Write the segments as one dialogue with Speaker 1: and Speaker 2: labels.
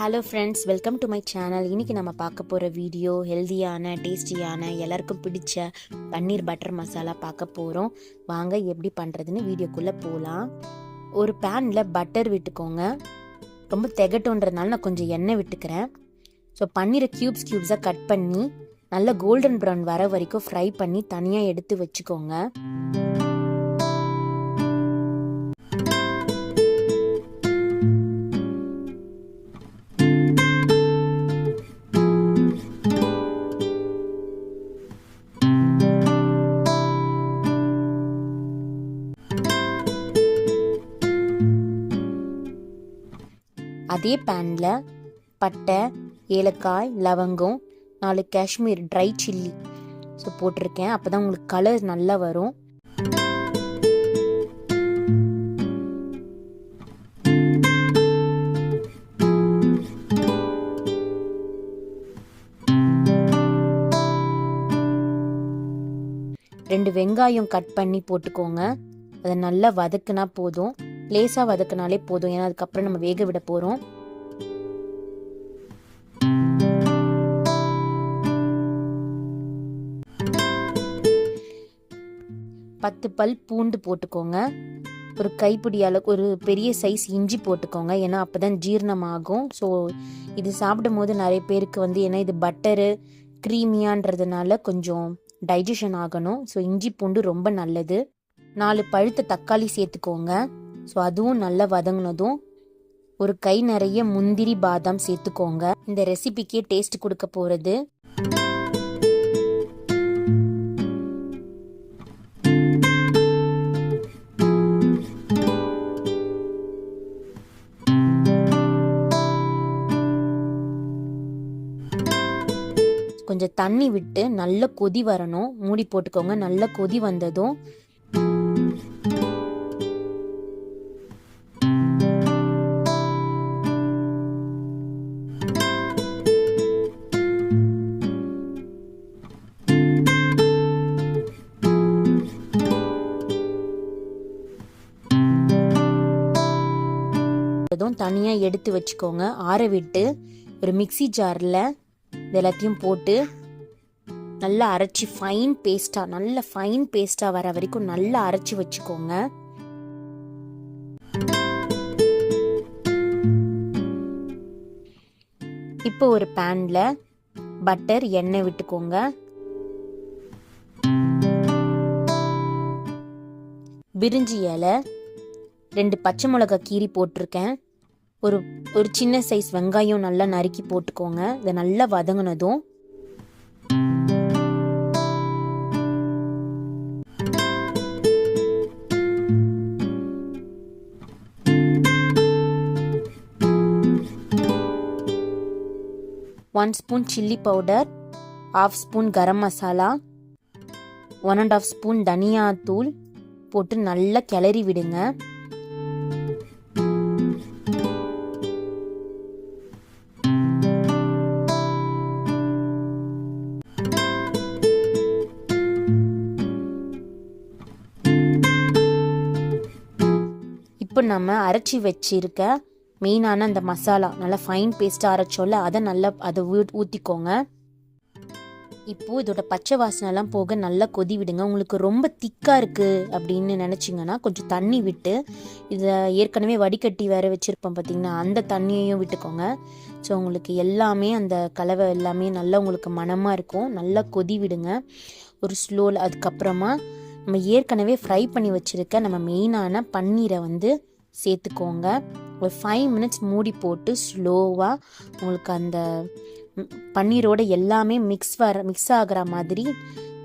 Speaker 1: Hello friends welcome to my channel இன்றைக்கி நம்ம பார்க்க போகிற வீடியோ ஹெல்தியான டேஸ்டியான எல்லாருக்கும் பிடிச்ச பன்னீர் பட்டர் மசாலா பார்க்க போகிறோம் வாங்க எப்படி பண்ணுறதுன்னு வீடியோக்குள்ளே போகலாம் ஒரு பேனில் பட்டர் விட்டுக்கோங்க. ரொம்ப திகட்டுன்றதுனால நான் கொஞ்சம் எண்ணெய் விட்டுக்கிறேன். ஸோ பன்னீரை க்யூப்ஸ் க்யூப்ஸாக கட் பண்ணி நல்லா கோல்டன் ப்ரௌன் வர வரைக்கும் ஃப்ரை பண்ணி தனியாக எடுத்து வச்சுக்கோங்க. அதே பேனில் பட்டை ஏலக்காய் லவங்கம் நாலு காஷ்மீர் ட்ரை சில்லி ஸோ போட்டிருக்கேன். அப்போ தான் உங்களுக்கு கலர் நல்லா வரும். ரெண்டு வெங்காயம் கட் பண்ணி போட்டுக்கோங்க. அதை நல்லா வதக்குனா போதும். லேசாக வதக்குனாலே போதும். ஏன்னா அதுக்கப்புறம் நம்ம வேக விட போகிறோம் பத்து பல் பூண்டு போட்டுக்கோங்க. ஒரு கைப்பிடி அளவுக்கு ஒரு பெரிய சைஸ் இஞ்சி போட்டுக்கோங்க. ஏன்னா அப்போ தான் ஜீரணமாகும். ஸோ இது சாப்பிடும் போது நிறைய பேருக்கு வந்து ஏன்னா இது பட்டரு க்ரீமியான்றதுனால கொஞ்சம் டைஜஷன் ஆகணும். ஸோ இஞ்சி பூண்டு ரொம்ப நல்லது. நாலு பழுத்த தக்காளி சேர்த்துக்கோங்க. ஸோ அதுவும் நல்லா வதங்கினதும் ஒரு கை நிறைய முந்திரி பாதாம் சேர்த்துக்கோங்க. இந்த ரெசிபிக்கே டேஸ்ட் கொடுக்க போகிறது கொஞ்சம் தண்ணி விட்டு நல்ல கொதி வரணும். மூடி போட்டுக்கோங்க. நல்ல கொதி வந்ததும் தனியாக எடுத்து வச்சுக்கோங்க. ஆற விட்டு ஒரு மிக்சி ஜாரில் இது எல்லாத்தையும் போட்டு நல்லா அரைச்சி ஃபைன் பேஸ்ட்டாக நல்ல ஃபைன் பேஸ்ட்டாக வர வரைக்கும் நல்லா அரைச்சி வச்சுக்கோங்க. இப்போ ஒரு பேனில் பட்டர் எண்ணெய் விட்டுக்கோங்க. பிரிஞ்சி இலை ரெண்டு பச்சை மிளகாய் கீரி போட்டிருக்கேன். ஒரு ஒரு சின்ன சைஸ் வெங்காயம் நல்லா நறுக்கி போட்டுக்கோங்க. இதை நல்லா வதங்கினதும். One spoon chilli powder half spoon garam masala one and half spoon தனியா தூள் போட்டு நல்லா கிளறி விடுங்க. இப்போ நம்ம அரைச்சி வச்சிருக்க மெயினான அந்த மசாலா. நல்லா ஃபைன் பேஸ்ட்டாக அரைச்சோல்ல அதை நல்லா அதை ஊற்றிக்கோங்க இப்போது இதோட பச்சை வாசனைலாம் போக நல்லா கொதி விடுங்க. உங்களுக்கு ரொம்ப திக்காக இருக்குது அப்படின்னு நினச்சிங்கன்னா கொஞ்சம் தண்ணி விட்டு இதை ஏற்கனவே வடிகட்டி வேற வச்சுருப்போம் பார்த்தீங்கன்னா அந்த தண்ணியையும் விட்டுக்கோங்க. ஸோ உங்களுக்கு எல்லாமே அந்த கலவை எல்லாமே நல்லா உங்களுக்கு மனமாக இருக்கும். நல்லா கொதி விடுங்க. ஒரு ஸ்லோவில் அதுக்கப்புறமா நம்ம ஏற்கனவே ஃப்ரை பண்ணி வச்சுருக்க நம்ம மெயினான பன்னீரை வந்து சேர்த்துக்கோங்க. ஒரு ஃபைவ் மினிட்ஸ் மூடி போட்டு ஸ்லோவாக உங்களுக்கு அந்த பன்னீரோட எல்லாமே மிக்ஸ் வர மிக்ஸ் ஆகிற மாதிரி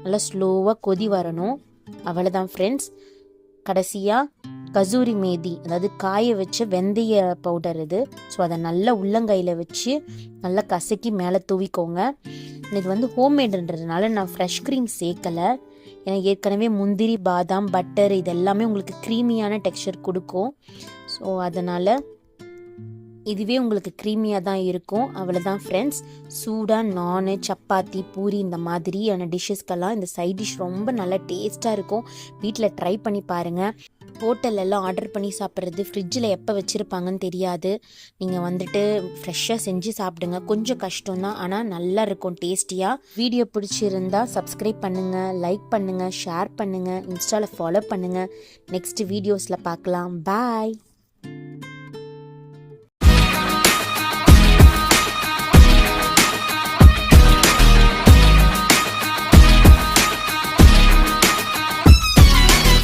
Speaker 1: நல்லா ஸ்லோவாக கொதி வரணும். அவ்வளோதான் ஃப்ரெண்ட்ஸ் கடைசியாக கசூரி மேதி அதாவது காய வச்ச வெந்தய பவுடர் இது. ஸோ அதை நல்லா உள்ளங்கையில் வச்சு நல்லா கசக்கி மேலே தூவிக்கோங்க. இது வந்து ஹோம்மேடுன்றதுனால நான் ஃப்ரெஷ் க்ரீம் சேர்க்கலை. ஏன்னா ஏற்கனவே முந்திரி பாதாம் பட்டர் இது எல்லாமே உங்களுக்கு க்ரீமியான டெக்ஸ்சர் கொடுக்கும். ஸோ அதனால் இதுவே உங்களுக்கு க்ரீமியாக தான் இருக்கும். அவ்வளோதான் ஃப்ரெண்ட்ஸ் சூடாக நானு சப்பாத்தி பூரி இந்த மாதிரியான டிஷ்ஷஸ்க்கெல்லாம் இந்த சைட் டிஷ் ரொம்ப நல்லா டேஸ்ட்டாக இருக்கும். வீட்டில் ட்ரை பண்ணி பாருங்கள் ஹோட்டல்லெல்லாம் ஆர்டர் பண்ணி சாப்பிட்றது ஃப்ரிட்ஜில் எப்போ வச்சுருப்பாங்கன்னு தெரியாது. நீங்கள் வந்துட்டு ஃப்ரெஷ்ஷாக செஞ்சு சாப்பிடுங்க. கொஞ்சம் கஷ்டம்தான் ஆனால் நல்லா இருக்கும் டேஸ்டியாக வீடியோ பிடிச்சிருந்தா சப்ஸ்கிரைப் பண்ணுங்கள் லைக் பண்ணுங்கள் ஷேர் பண்ணுங்கள் இன்ஸ்டாவில் ஃபாலோ பண்ணுங்கள் நெக்ஸ்ட் வீடியோஸில் பார்க்கலாம். பாய்